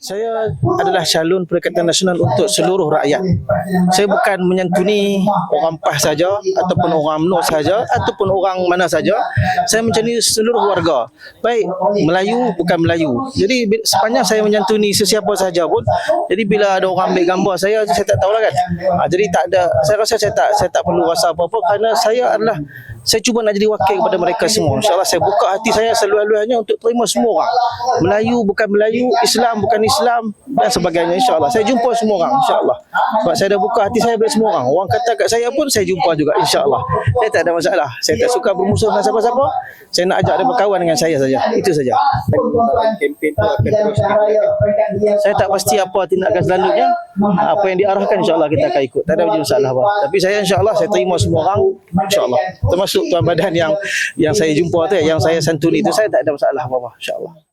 Saya adalah calon Perikatan Nasional untuk seluruh rakyat. Saya bukan menyantuni orang PAS saja ataupun orang UMNO saja ataupun orang mana saja. Saya mencari seluruh warga. Baik Melayu bukan Melayu. Jadi sepanjang saya menyantuni sesiapa saja pun, jadi bila ada orang ambil gambar saya, saya tak tahulah kan. Ha, jadi tak ada, saya rasa saya tak saya tak perlu rasa apa-apa kerana saya adalah saya cuba nak jadi wakil kepada mereka semua. InsyaAllah saya buka hati saya seluas-luasnya untuk terima semua orang. Melayu bukan Melayu, Islam bukan Islam dan sebagainya insyaAllah. Saya jumpa semua orang insyaAllah. Sebab saya dah buka hati saya kepada semua orang. Orang kata kat saya pun saya jumpa juga insyaAllah. Saya tak ada masalah. Saya tak suka bermusuh dengan siapa-siapa. Saya nak ajak dia berkawan dengan saya saja. Itu saja. Kempen tu akan terus Saya tak pasti apa tindakan selanjutnya. Apa yang diarahkan insyaAllah kita akan ikut. Tak ada masalah apa. Tapi saya insyaAllah saya terima semua orang insyaAllah. Termasuk tuan badan yang yang saya jumpa tu, yang saya santuni tu, saya tak ada masalah apa-apa insyaAllah.